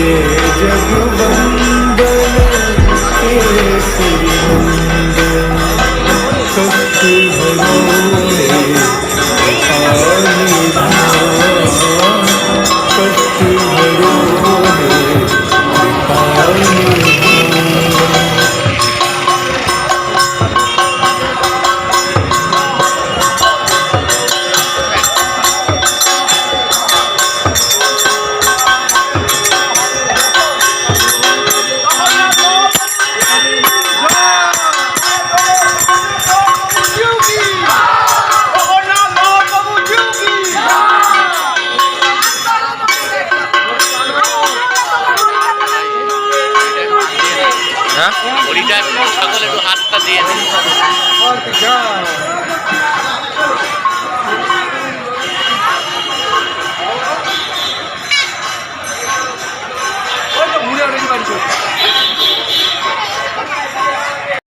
जय जगवंदन केसरी नंदन कष्ट हरोरे कृपानिधान হ্যাঁ ওইটা সকলে একটু হাতটা দিয়ে